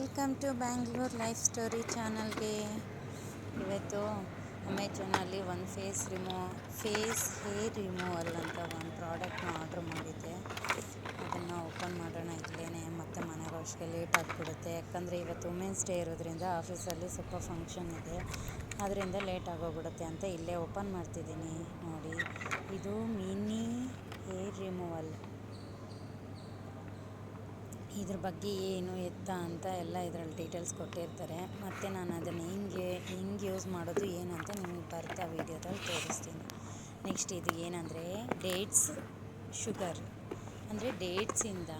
Welcome to Bangalore life story ಚಾನಲ್ಗೆ ಇವತ್ತು ಅಮೆಜಾನಲ್ಲಿ ಒಂದು face remove face hair removal ಅಂತ ಒಂದು ಪ್ರಾಡಕ್ಟ್ನ ಆರ್ಡ್ರ್ ಮಾಡಿದ್ದೆ. ಅದನ್ನು ಓಪನ್ ಮಾಡೋಣ ಇಲ್ಲೇ ಮತ್ತು ಮನೆಗೆ ಅಷ್ಟೇ ಲೇಟ್ ಆಗಿಬಿಡುತ್ತೆ. ಯಾಕಂದರೆ ಇವತ್ತು ವುಮೆನ್ಸ್ ಡೇ ಇರೋದ್ರಿಂದ ಆಫೀಸಲ್ಲಿ ಸ್ವಲ್ಪ ಫಂಕ್ಷನ್ ಇದೆ. ಅದರಿಂದ ಲೇಟ್ ಆಗೋಗ್ಬಿಡುತ್ತೆ ಅಂತ ಇಲ್ಲೇ ಓಪನ್ ಮಾಡ್ತಿದ್ದೀನಿ ನೋಡಿ. ಇದು ಮಿನಿ ಹೇರ್ ರಿಮೂವಲ್ ಇದ್ರ ಬಗ್ಗೆ ಏನು ಎತ್ತ ಅಂತ ಎಲ್ಲ ಇದರಲ್ಲಿ ಡೀಟೇಲ್ಸ್ ಕೊಟ್ಟಿರ್ತಾರೆ. ಮತ್ತು ನಾನು ಅದನ್ನು ಹಿಂಗೆ, ಹೆಂಗೆ ಯೂಸ್ ಮಾಡೋದು, ಏನು ಅಂತ ನಿಮಗೆ ಬರ್ತಾ ವೀಡಿಯೋದಲ್ಲಿ ತೋರಿಸ್ತೀನಿ. ನೆಕ್ಸ್ಟ್ ಇದು ಏನಂದರೆ ಡೇಟ್ಸ್ ಶುಗರ್ ಅಂದರೆ ಡೇಟ್ಸಿಂದ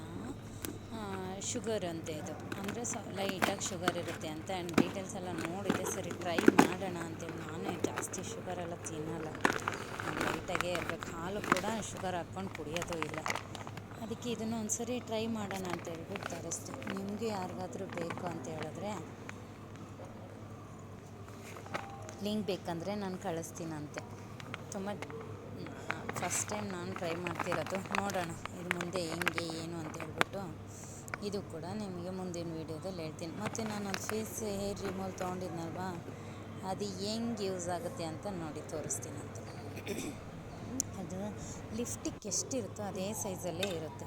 ಶುಗರ್ ಅಂತ ಇದು. ಅಂದರೆ ಸ ಲೈಟಾಗಿ ಶುಗರ್ ಇರುತ್ತೆ ಅಂತ ಆ್ಯಂಡ್ ಡೀಟೇಲ್ಸ್ ಎಲ್ಲ ನೋಡಿದೆ ಸರಿ ಟ್ರೈ ಮಾಡೋಣ ಅಂತೇಳಿ ನಾನೇ ಜಾಸ್ತಿ ಶುಗರ್ ಎಲ್ಲ ತಿನ್ನಲ್ಲ. ಲೈಟಾಗೇ ಇರಬೇಕು. ಹಾಲು ಕೂಡ ಶುಗರ್ ಹಾಕ್ಕೊಂಡು ಕುಡಿಯೋದು ಇಲ್ಲ. ಅದಕ್ಕೆ ಇದನ್ನು ಒಂದ್ಸರಿ ಟ್ರೈ ಮಾಡೋಣ ಅಂತ ಹೇಳ್ಬಿಟ್ಟು ತರಿಸ್ದೆ ನಿಮಗೆ ಯಾರಿಗಾದರೂ ಬೇಕು ಅಂತ ಹೇಳಿದ್ರೆ ಲಿಂಕ್ ಬೇಕಂದರೆ ನಾನು ಕಳಿಸ್ತೀನಂತೆ. ತುಂಬ, ಫಸ್ಟ್ ಟೈಮ್ ನಾನು ಟ್ರೈ ಮಾಡ್ತಿರೋದು. ನೋಡೋಣ ಇದು ಮುಂದೆ ಹೆಂಗೆ, ಏನು ಅಂತ ಹೇಳ್ಬಿಟ್ಟು ಇದು ಕೂಡ ನಿಮಗೆ ಮುಂದಿನ ವೀಡಿಯೋದಲ್ಲಿ ಹೇಳ್ತೀನಿ. ಮತ್ತು ನಾನು ಅದು ಫೇಸ್ ಹೇರ್ ರಿಮೂವ್ ತೊಗೊಂಡಿದ್ನಲ್ವಾ? ಅದು ಹೆಂಗೆ ಯೂಸ್ ಆಗುತ್ತೆ ಅಂತ ನೋಡಿ ತೋರಿಸ್ತೀನಂತೆ. ಲಿಫ್ಟಿಗೆ ಎಷ್ಟಿರುತ್ತೋ ಅದೇ ಸೈಜಲ್ಲೇ ಇರುತ್ತೆ.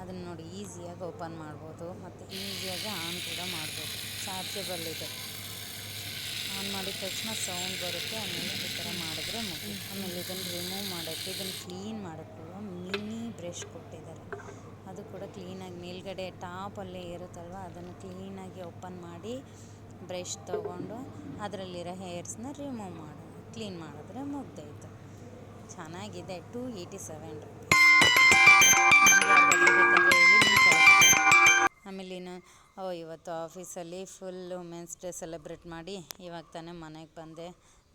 ಅದನ್ನು ನೋಡಿ ಈಸಿಯಾಗಿ ಓಪನ್ ಮಾಡ್ಬೋದು, ಮತ್ತು ಈಸಿಯಾಗಿ ಆನ್ ಕೂಡ ಮಾಡ್ಬೋದು. ಚಾರ್ಜಬಲ್ ಇದೆ. ಆನ್ ಮಾಡಿದ ತಕ್ಷಣ ಸೌಂಡ್ ಬರುತ್ತೆ, ಆಮೇಲೆ ಈ ಥರ ಮಾಡಿದ್ರೆ ಮುಗಿ ಆಮೇಲೆ ಇದನ್ನು ರಿಮೂವ್ ಮಾಡೋಕ್ಕೆ, ಇದನ್ನು ಕ್ಲೀನ್ ಮಾಡೋಕ್ಕೂ ಮಿನಿ ಬ್ರಷ್ ಕೊಟ್ಟಿದ್ದಾರೆ. ಅದು ಕೂಡ ಕ್ಲೀನಾಗಿ ಮೇಲ್ಗಡೆ ಟಾಪಲ್ಲೇ ಇರುತ್ತಲ್ವ, ಅದನ್ನು ಕ್ಲೀನಾಗಿ ಓಪನ್ ಮಾಡಿ ಬ್ರಷ್ ತೊಗೊಂಡು ಅದರಲ್ಲಿರೋ ಹೇರ್ಸ್ನ ರಿಮೂವ್ ಮಾಡೋದು ಕ್ಲೀನ್ ಮಾಡಿದ್ರೆ ಮುಗ್ದಾಯಿತು ಚೆನ್ನಾಗಿದೆ ಟೂ ಏಯ್ಟಿ ಸೆವೆನ್ ಆಮೇಲೆ ಇನ್ನು ಓ, ಇವತ್ತು ಆಫೀಸಲ್ಲಿ ಫುಲ್ ವುಮೆನ್ಸ್ ಡೇ ಸೆಲೆಬ್ರೇಟ್ ಮಾಡಿ ಇವಾಗ ತಾನೇ ಮನೆಗೆ ಬಂದೆ.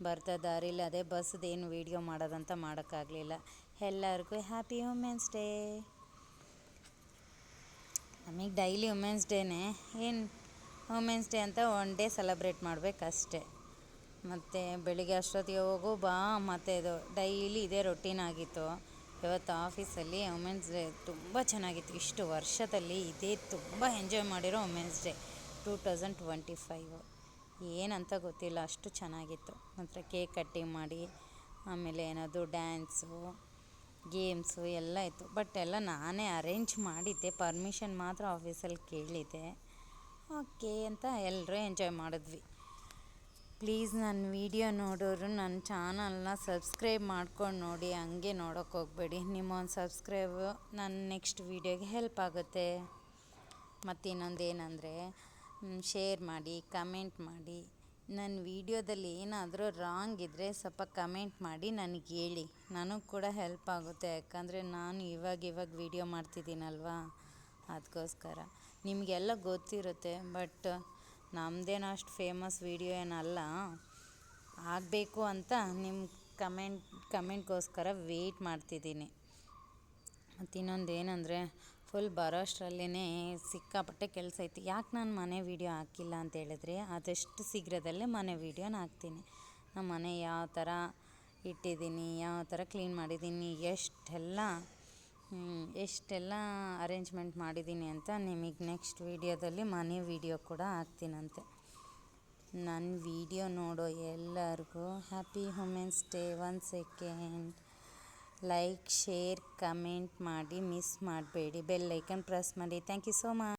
ಬರ್ತಾ ದಾರಿಲಿ ಅದೇ ಬಸ್ದು ಏನು ವೀಡಿಯೋ ಮಾಡೋದಂತ ಮಾಡೋಕ್ಕಾಗಲಿಲ್ಲ. ಎಲ್ಲರಿಗೂ ಹ್ಯಾಪಿ ವುಮೆನ್ಸ್ ಡೇ ನಮಗೆ ಡೈಲಿ ವುಮೆನ್ಸ್ ಡೇನೇ ಏನು ವುಮೆನ್ಸ್ ಡೇ ಅಂತ ಒನ್ ಡೇ ಸೆಲೆಬ್ರೇಟ್ ಮಾಡಬೇಕಷ್ಟೇ. ಮತ್ತು ಬೆಳಿಗ್ಗೆ ಅಷ್ಟೊತ್ತಿಗೆ ಹೋಗು, ಬಾ. ಮತ್ತು ಇದು ಡೈಲಿ ಇದೇ ರೊಟೀನ್ ಆಗಿತ್ತು. ಇವತ್ತು ಆಫೀಸಲ್ಲಿ ವುಮೆನ್ಸ್ ಡೇ ತುಂಬ ಚೆನ್ನಾಗಿತ್ತು. ಇಷ್ಟು ವರ್ಷದಲ್ಲಿ ಇದೇ ತುಂಬ ಎಂಜಾಯ್ ಮಾಡಿರೋ women's day two thousand twenty five ಏನಂತ ಗೊತ್ತಿಲ್ಲ, ಅಷ್ಟು ಚೆನ್ನಾಗಿತ್ತು. ಮಾತ್ರ ಕೇಕ್ ಕಟ್ಟಿಂಗ್ ಮಾಡಿ, ಆಮೇಲೆ ಏನಾದರೂ ಡ್ಯಾನ್ಸು ಗೇಮ್ಸು ಎಲ್ಲ ಇತ್ತು. ಬಟ್ ಎಲ್ಲ ನಾನೇ ಅರೇಂಜ್ ಮಾಡಿದ್ದೆ. ಪರ್ಮಿಷನ್ ಮಾತ್ರ ಆಫೀಸಲ್ಲಿ ಕೇಳಿದ್ದೆ. ಓಕೆ ಅಂತ ಎಲ್ಲರೂ ಎಂಜಾಯ್ ಮಾಡಿದ್ವಿ. ಪ್ಲೀಸ್ ನನ್ನ ವಿಡಿಯೋ ನೋಡೋರು ನನ್ನ ಚಾನಲ್ನ ಸಬ್ಸ್ಕ್ರೈಬ್ ಮಾಡ್ಕೊಂಡು ನೋಡಿ, ಹಂಗೆ ನೋಡೋಕೆ ಹೋಗಬೇಡಿ. ನಿಮ್ಮೊಂದು ಸಬ್ಸ್ಕ್ರೈಬು ನನ್ನ ನೆಕ್ಸ್ಟ್ ವೀಡಿಯೋಗೆ ಹೆಲ್ಪ್ ಆಗುತ್ತೆ. ಮತ್ತು ಇನ್ನೊಂದು ಏನಂದರೆ ಶೇರ್ ಮಾಡಿ, ಕಮೆಂಟ್ ಮಾಡಿ. ನನ್ನ ವೀಡಿಯೋದಲ್ಲಿ ಏನಾದರೂ ರಾಂಗ್ ಇದ್ದರೆ ಸ್ವಲ್ಪ ಕಮೆಂಟ್ ಮಾಡಿ ನನಗೆ ಹೇಳಿ. ನನಗೆ ಕೂಡ ಹೆಲ್ಪ್ ಆಗುತ್ತೆ. ಯಾಕಂದರೆ ನಾನು ಇವಾಗ ಇವಾಗ ವೀಡಿಯೋ ಮಾಡ್ತಿದ್ದೀನಲ್ವಾ? ಅದಕ್ಕೋಸ್ಕರ. ನಿಮಗೆಲ್ಲ ಗೊತ್ತಿರುತ್ತೆ, ಬಟ್ ನಮ್ಮದೇನು ಅಷ್ಟು ಫೇಮಸ್ ವೀಡಿಯೋ ಏನಲ್ಲ, ಆಗಬೇಕು ಅಂತ ನಿಮ್ಮ ಕಮೆಂಟ್ ಕಮೆಂಟ್ಗೋಸ್ಕರ ವೆಯ್ಟ್ ಮಾಡ್ತಿದ್ದೀನಿ. ಮತ್ತು ಇನ್ನೊಂದು ಏನಂದರೆ ಫುಲ್ ಬರೋ ಅಷ್ಟರಲ್ಲೇ ಸಿಕ್ಕಾಪಟ್ಟೆ ಕೆಲಸ ಐತಿ. ಯಾಕೆ ನಾನು ಮನೆ ವೀಡಿಯೋ ಹಾಕಿಲ್ಲ ಅಂತ ಹೇಳಿದ್ರೆ ಆದಷ್ಟು ಶೀಘ್ರದಲ್ಲೇ ಮನೆ ವೀಡಿಯೋನ ಹಾಕ್ತೀನಿ. ನಮ್ಮ ಮನೆ ಯಾವ ಥರ ಇಟ್ಟಿದ್ದೀನಿ, ಯಾವ ಥರ ಕ್ಲೀನ್ ಮಾಡಿದ್ದೀನಿ, ಎಷ್ಟೆಲ್ಲ ಎಷ್ಟೆಲ್ಲ ಅರೇಂಜ್ಮೆಂಟ್ ಮಾಡಿದ್ದೀನಿ ಅಂತ ನಿಮಗೆ ನೆಕ್ಸ್ಟ್ ವೀಡಿಯೋದಲ್ಲಿ ಮನೆ ವೀಡಿಯೋ ಕೂಡ ಹಾಕ್ತೀನಂತೆ. ನನ್ನ ವೀಡಿಯೋ ನೋಡೋ ಎಲ್ಲರಿಗೂ happy women's day one second like share comment ಮಾಡಿ ಮಿಸ್ ಮಾಡಬೇಡಿ. ಬೆಲ್ ಐಕನ್ ಪ್ರೆಸ್ ಮಾಡಿ. Thank you so much